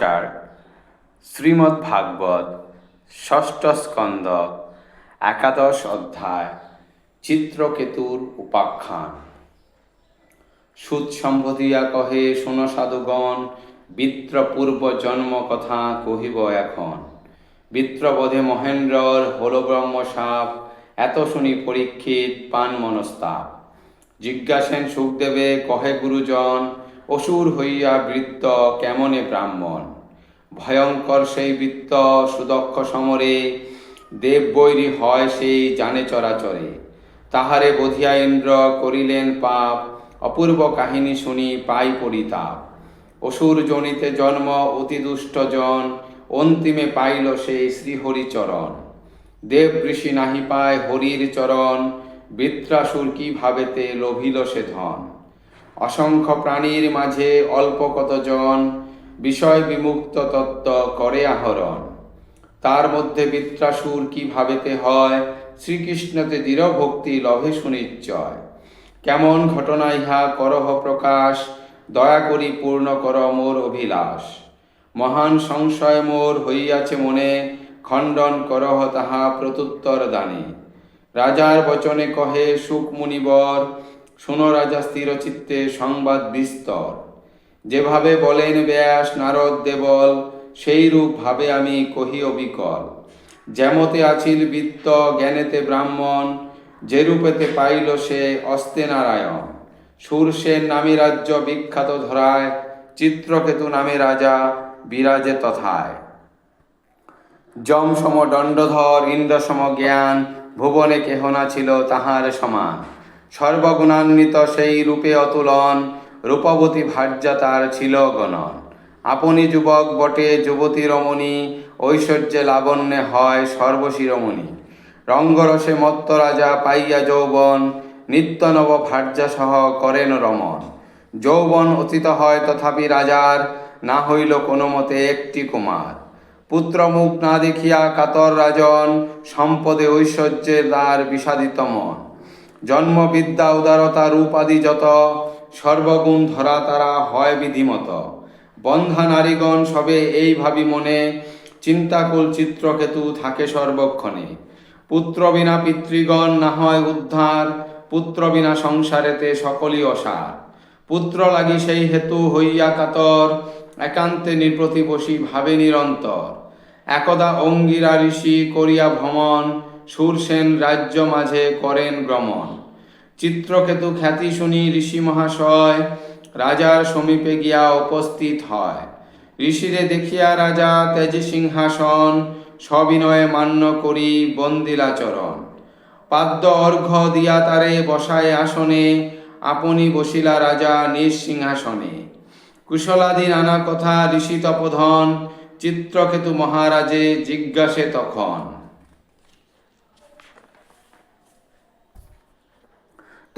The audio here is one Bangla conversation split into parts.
নমস্কার। শ্রীমদ্ ভাগবত, ষষ্ঠ স্কন্দ একাদশ অধ্যায়, চিত্রকেতুর উপাখ্যান। সুদ সম্বোধিয়া কহে, শোন সাধুগণ, বিত্রপূর্ব জন্ম কথা কহিব এখন। বিত্রবধে মহেন্দ্রর হল ব্রহ্ম সাপ, এত শুনি পরীক্ষিত পান মনস্তাপ জিজ্ঞাসেন সুখদেবে, কহে গুরুজন অসুর হইয়া বৃত্ত কেমনে ব্রাহ্মণ? ভয়ঙ্কর সেই বৃত্ত সুদক্ষ সমরে, দেব বৈরী হয় সেই জানে চরাচরে। তাহারে বধিয়া ইন্দ্র করিলেন পাপ, অপূর্ব কাহিনী শুনি পাই পরিতাপ অসুর জনিতে জন্ম অতি দুষ্ট জন, অন্তিমে পাইল সেই শ্রীহরিচরণ দেব ঋষি নাহি পায় হরির চরণ, বৃত্রাসুর কি ভাবেতে লোভিল সে ধন? অসংখ্য প্রাণীর মাঝে অল্প কতজন বিষয় বিমুক্ত তত্ত্ব করে আহরণ? তার মধ্যে বৃত্রাসুর কি ভাবেতে হয়? শ্রীকৃষ্ণতে দৃঢ় ভক্তি লভে সুনিশ্চয়। কেমন ঘটনা ইহা? করহ প্রকাশ। দয়া করি পূর্ণ কর মোর অভিলাষ। মহান সংশয় মোর হইয়াছে মনে। খণ্ডন করহ তাহা প্রত্যুত্তর দানে রাজার বচনে কহে, সুখ মুনিবর শুনো রাজা স্থিরচিত্তে সংবাদ বিস্তর। যেভাবে বলেন ব্যাস নারদ দেবল সেই রূপ ভাবে আমি কহি অবিকল যেমতে আছিল বিত্ত জ্ঞানেতে ব্রাহ্মণ যে রূপেতে পাইল সে অস্তে নারায়ণ। সুরসেন নামী রাজ্য বিখ্যাত ধরায়, চিত্রকেতু নামে রাজা বিরাজে তথায়। যম সম দণ্ডধর, ইন্দ্র সম জ্ঞান, ভুবনে কেহনা ছিল তাহার সমান। সর্বগুণান্বিত সেই রূপে অতুলন, রূপবতী ভার্যা তার ছিল গণন। আপনি যুবক বটে, যুবতী রমণী, ঐশ্বর্যে লাবণ্যে হয় সর্বশিরোমণি রঙ্গরসে মত্ত রাজা পাইয়া যৌবন, নিত্য নব ভার্যা সহ করেন রমন। যৌবন অতীত হয় তথাপি রাজার, না হইল কোনো মতে একটি কুমার। পুত্র মুখ না দেখিয়া কাতর রাজন, সম্পদে ঐশ্বর্যের দ্বার বিষাদিত মন। জন্মবিদ্যা উদারতা রূপ আদি যত, সর্বগুণ ধরা তারা হয় বিধিমত। বন্ধা নারীগণ সবে এই ভাবি মনে, চিন্তাকুল চিত্রকেতু থাকে সর্বক্ষণে। পুত্র বিনা পিতৃগণ না হয় উদ্ধার, পুত্র বিনা সংসারেতে সকলই অসার। পুত্র লাগি সেই হেতু হইয়া কাতর, একান্তে নির্প্রতিবশী ভাবে নিরন্তর। একদা অঙ্গিরা ঋষি করিয়া ভ্রমণ সুরসেন রাজ্য মাঝে করেন ভ্রমণ চিত্রকেতু খ্যাতি শুনি ঋষি মহাশয়, রাজার সমীপে গিয়া উপস্থিত হয়। ঋষিরে দেখিয়া রাজা তেজী সিংহাসন সবিনয়ে মান্য করি বন্দিলাচরণ। পাদ্য অর্ঘ্য দিয়া তারে বসায় আসনে, আপনি বসিলা রাজা নিজ সিংহাসনে। কুশলাদি নানা কথা ঋষি তপধন, চিত্রকেতু মহারাজে জিজ্ঞাসে তখন।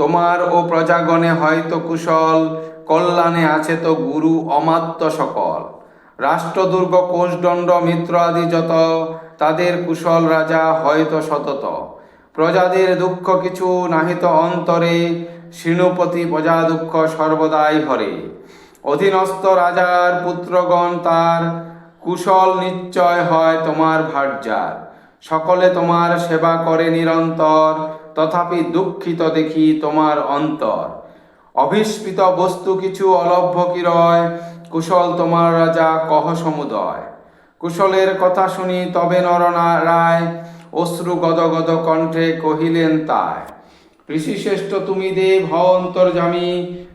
তোমার ও প্রজাগণে হয়তো কুশল, কল্যাণে আছে তো গুরু অমাত্য সকল। রাষ্ট্রদুর্গ, কোষদণ্ড, মিত্র আদি যত, তাদের কুশল রাজা হয়তো সতত। প্রজাদের দুঃখ কিছু নাহিত অন্তরে শ্রীণুপতি প্রজা দুঃখ সর্বদাই হরে। অধীনস্থ রাজার পুত্রগণ তার কুশল নিশ্চয় হয় তোমার ভার্যার। সকলে তোমার সেবা করে নিরন্তর তথাপি দুঃখিত দেখি তোমার অন্তর। অভিস্পিত বস্তু কিছু অলভ্য কি রয় কুশল তোমার রাজা কহ সমুদয়। কুশলের কথা শুনি তবে নরনা রায়, অশ্রু গদগদ কণ্ঠে কহিলেন তাই। ঋষিশ্রেষ্ঠ তুমি দেব, হও অন্তর্জামী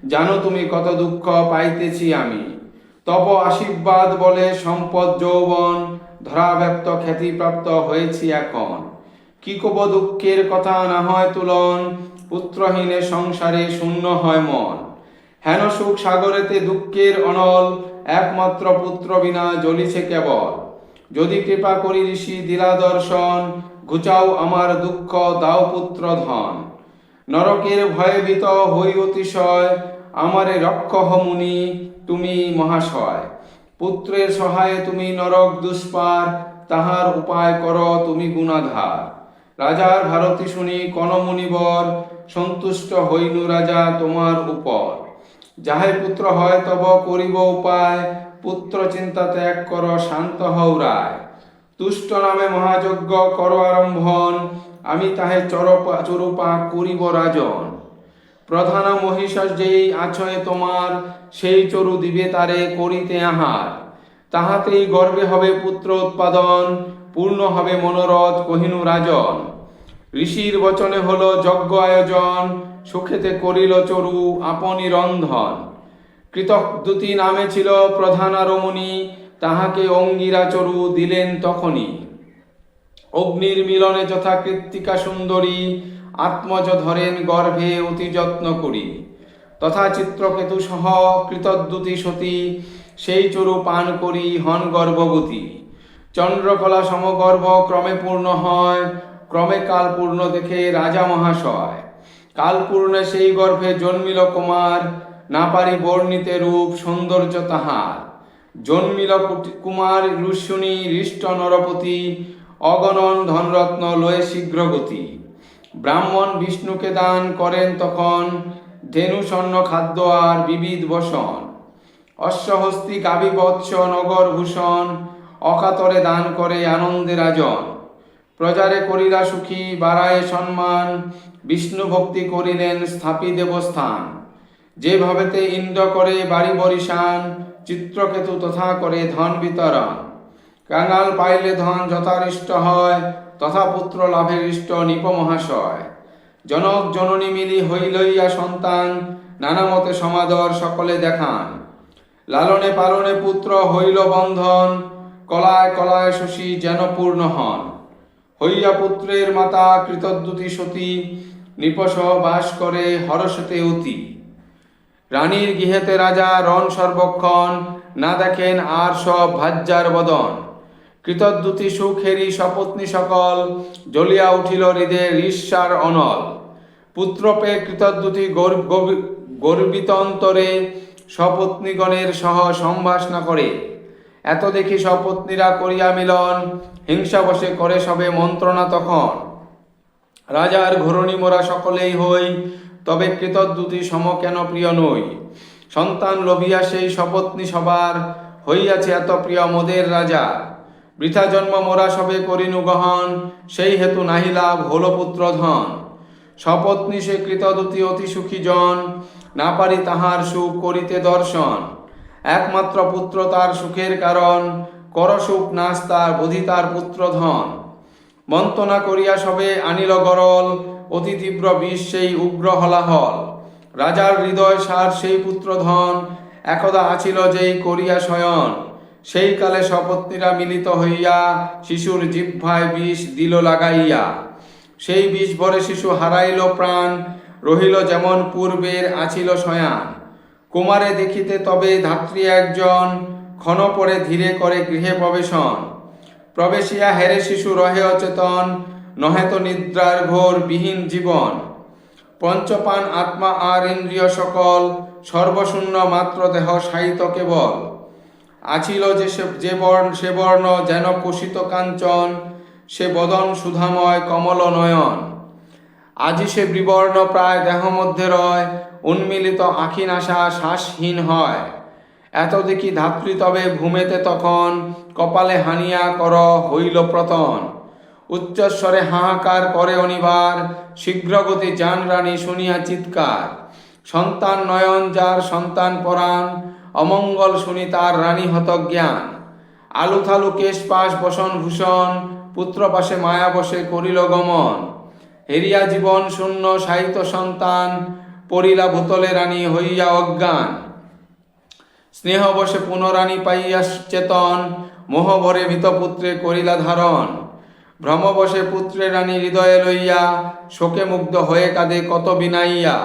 জানো তুমি কত দুঃখ পাইতেছি আমি। তব আশীর্বাদ বলে সম্পদ যৌবন ধরাব্যাপ্ত খ্যাতিপ্রাপ্ত হয়েছি এখন। কি কব দুঃখের কথা না হয় তুলন? পুত্রহীনের সংসারে শূন্য হয় মন। হেন সুখ সাগরেতে দুঃখের অনল, একমাত্র পুত্র বিনা জ্বলিছে কেবল। যদি কৃপা করি ঋষি দিলা দর্শন, ঘুচাও আমার দুঃখ, দাও পুত্র ধন। নরকের ভয়ভীত হই অতিশয়, আমারে রক্ষ মুনি, তুমি মহাশয়। পুত্রের সহায়ে তুমি নরক দুষ্পার, তাহার উপায় কর তুমি গুণাধার। রাজার ভারতী শুনি, কনমুনিবর, সন্তুষ্ট হইনু রাজা তোমার উপর। যাহাই পুত্র হয় তব করিব উপায়, পুত্র চিন্তা ত্যাগ কর, শান্ত হও রায়। তুষ্ট নামে মহাযজ্ঞ কর আরম্ভন, আমি তাহে চরপা, চরূপা করিব রাজন। প্রধান মহিষাস যেই আছয় তোমার, সেই চরু দিবে তারে করিতে আহার। তাহাতেই গর্বে হবে পুত্র উৎপাদন পূর্ণ হবে মনোরথ, কহিনু রাজন। ঋষির বচনে হলো যজ্ঞ আয়োজন, সুখেতে করিল চরু আপনি রন্ধন। কৃতকদূতি নামে ছিল প্রধান রমণী তাহাকে অঙ্গিরা চরু দিলেন তখনই। অগ্নির মিলনে যথা কৃত্তিকা সুন্দরী, আত্মজ ধরেন গর্ভে অতি যত্ন করি। তথা চিত্রকেতু সহ কৃতদ্যুতি সতী, সেই চরু পান করি হন গর্ভবতী। চন্দ্রকলা সমগর্ভ ক্রমে পূর্ণ হয়, ক্রমে কাল পূর্ণ দেখে রাজা মহাশয়। কাল পূর্ণে সেই গর্ভে জন্মিল কুমার, না পারি বর্ণিতে রূপ, সৌন্দর্য তাহার। জন্মিল কুমার ঋষুনি হৃষ্ট নরপতি, অগণন ধনরত্ন লয়ে শীঘ্র গতি ব্রাহ্মণ বিষ্ণুকে দান করেন তখন, ধেনু খাদ্য আর বিবিধ বসন। অশ্বহস্তি বৎস নগর ভূষণ অকাতরে দান করে আনন্দে রাজন। প্রজারে করিলা সুখী বাড়ায় সম্মান, বিষ্ণু ভক্তি করিলেন স্থাপি দেবস্থান। যেভাবেতে ইন্দ্র করে বাড়ি বরিশান, চিত্রকেতু তথা করে ধন বিতরণ। কাঙাল পাইলে ধন যথারিষ্ট হয়, তথা পুত্র লাভের ইষ্ট নিপ মহাশয়। জনক জননী মিলি হইলইয়া সন্তান, নানা মতে সমাদর সকলে দেখান। লালনে পালনে পুত্র হইল বন্ধন কলায় কলায় শশী যেন পূর্ণ হন। হইয়া পুত্রের মাতা কৃতদ্যুতি সতী, নিপস বাস করে হরসতে অতি। রানীর গৃহেতে রাজা রণ সর্বক্ষণ, না দেখেন আর সব ভাজ্যার বদন। কৃতদ্যুতি সুখেরি সপত্নী সকল, জ্বলিয়া উঠিল হৃদয়ে ঈর্ষার অনল। পুত্রপে কৃতদ্যুতি গর- গবি- গর্বিত সপত্নীগণের সহ সম্ভাষণা করে। এত দেখি সপত্নীরা করিয়া মিলন, হিংসা বসে করে সবে মন্ত্রণা তখন। রাজার ঘরণী মোরা সকলেই হই, তবে কৃতদ্যুতি সম কেন প্রিয় নই? সন্তান লভিয়া সেই সপত্নী সবার, হইয়াছে এত প্রিয় মোদের রাজা। বৃথা জন্ম মোরা সবে করিনু গহন, সেই হেতু নাহি লাভ হল পুত্র ধন। সপত্নী সে কৃতদূতি অতি সুখী জন, না পারি তাহার সুখ করিতে দর্শন। একমাত্র পুত্র তার সুখের কারণ, কর সুখ নাশ তার, বোধি তার পুত্র ধন। মন্তনা করিয়া সবে আনিল গরল, অতি তীব্র বিষ সেই উগ্র হলাহল। রাজার হৃদয় সার সেই পুত্র ধন, একদা আছিল যেই করিয়া শয়ন। সেই কালে সপত্নীরা মিলিত হইয়া শিশুর জিহ্বায় বিষ দিল লাগাইয়া। সেই বিষ ভরে শিশু হারাইল প্রাণ, রহিল যেমন পূর্বের আছিল শয়ান। কুমারে দেখিতে তবে ধাত্রী একজন ক্ষণ পরে ধীরে করে গৃহে প্রবেশন। প্রবেশিয়া হেরে শিশু রহে অচেতন, নহেত নিদ্রার ঘোর বিহীন জীবন। পঞ্চপান আত্মা আর ইন্দ্রিয় সকল, সর্বশূন্য মাত্র দেহ সাহিত কেবল। আছিল যে যে বর্ণ, সে বর্ণ যেন কোষিত কাঞ্চন, সে বদন সুধাময় কমল নয়ন। আজি সে বিবর্ণ প্রায় দেহ মধ্যে রয় উন্মিলিত আখি নাশা শ্বাসহীন হয়। এত দেখি ধাত্রী তবে ভূমেতে তখন কপালে হানিয়া কর হইল প্রতন। উচ্চস্বরে হাহাকার করে অনিবার, শীঘ্রগতি যান রানী শুনিয়া চিৎকার। সন্তান নয়ন যার সন্তান পরাণ, অমঙ্গল শুনি তার রানী হত জ্ঞান আলু থালু কেশ পাশ বসন ভূষণ, পুত্র পাশে মায়া বসে করিল গমন। হেরিয়া জীবন শূন্য সাহিত্য সন্তান পরিলা ভূতলে রানী হইয়া অজ্ঞান। স্নেহ বসে পুনরানী পাইয়া চেতন, মোহ ভরে পুত্রে করিলা ধারণ। ভ্রম বসে পুত্রে রানী হৃদয়ে লইয়া, শোকে মুগ্ধ হয়ে কাঁদে কত বিনাইয়া।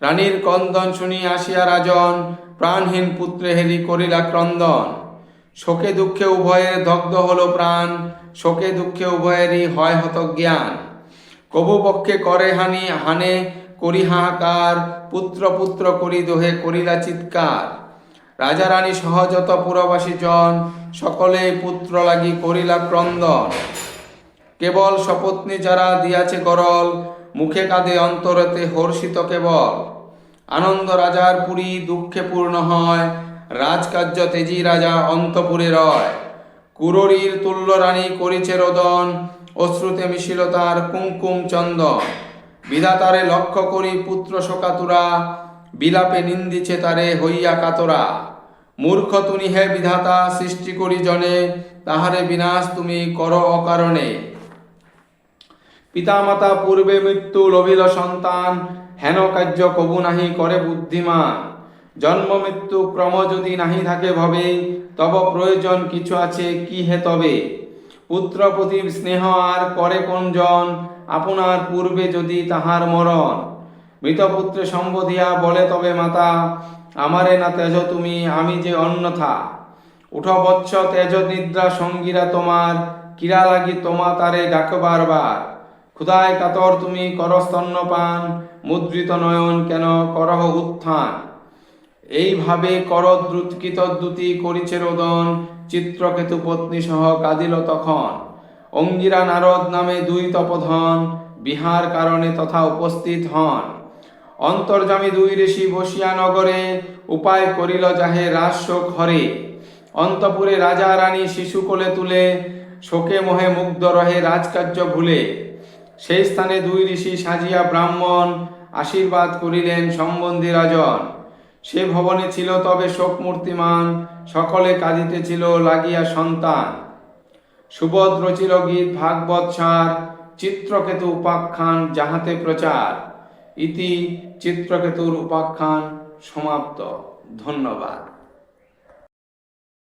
রানীর কন্দন শুনি আসিয়া রাজন, প্রাণহীন পুত্রে হেরি করিলা ক্রন্দন। শোকে দুঃখে উভয়ের দগ্ধ হলো প্রাণ, শোকে দুঃখে উভয়েরই হয় হত জ্ঞান কবু পক্ষে করে হানি, হানে করি হাহাকার, পুত্র পুত্র করি দোহে করিলা চিৎকার। রাজা রানী সহজত পুরবাসী জন, সকলে পুত্র লাগি করিলা ক্রন্দন। কেবল সপত্নী যারা দিয়াছে গরল, মুখে কাঁদে অন্তরতে হর্ষিত কেবল। আনন্দ রাজার পুরী দুঃখে পূর্ণ হয়, রাজকার্য তেজি রাজা অন্তপুরে রয়। কুররীর তুল্য রানী করিছে রোদন, অশ্রুতে মিশিল তার কুঙ্কুম চন্দন। বিধাতারে লক্ষ্য করি পুত্র শোকাতুরা, বিলাপে নিন্দিছে তারে হইয়া কাতরা। মূর্খ তুমি হে বিধাতা, সৃষ্টি করি জনে, তাহারে বিনাশ তুমি কর অকারণে। পিতামাতা পূর্বে মৃত্যু লভিল সন্তান, হেন কার্য কবু নাহি করে বুদ্ধিমান। জন্ম মৃত্যু ক্রম যদি নাহি থাকে ভবে, তব প্রয়োজন কিছু আছে, কি হে তবে? পুত্র প্রতি স্নেহ আর করে কোনজন আপনার পূর্বে যদি তাহার মরণ। মৃতপুত্রে সম্বোধিয়া বলে তবে মাতা, আমারে না তেজ তুমি, আমি যে অন্যথা। উঠ বৎস তেজ নিদ্রা সঙ্গীরা তোমার কিরা লাগি তোমা তারে ডাক বারবার। ক্ষুদায় কাতর তুমি কর স্তন্যপান মুদ্রিত নয়ন কেন করহ উত্থান। এইভাবে কর দ্রুতকৃত দ্যুতি করিছে রোদন চিত্রকেতু পত্নী সহ কাঁদিল তখন। অঙ্গিরা নারদ নামে দুই তপধন, বিহার কারণে তথা উপস্থিত হন। অন্তর্জামী দুই ঋষি বসিয়া নগরে উপায় করিল যাহে রাজ শোক হরে। অন্তপুরে রাজা রানী শিশু কোলে তুলে, শোকে মোহে মুগ্ধ রহে রাজকার্য ভুলে। সেই স্থানে দুই ঋষি সাজিয়া ব্রাহ্মণ আশীর্বাদ করিলেন সম্বন্ধী রাজন সে ভবনে ছিল তবে শোক মূর্তিমান, সকলে কাঁদিতেছিল লাগিয়া সন্তান। সুবোধ রচিল গীত, ভাগবত সার, চিত্রকেতু উপাখ্যান, যাহাতে প্রচার। ইতি চিত্রকেতুর উপাখ্যান সমাপ্ত। ধন্যবাদ।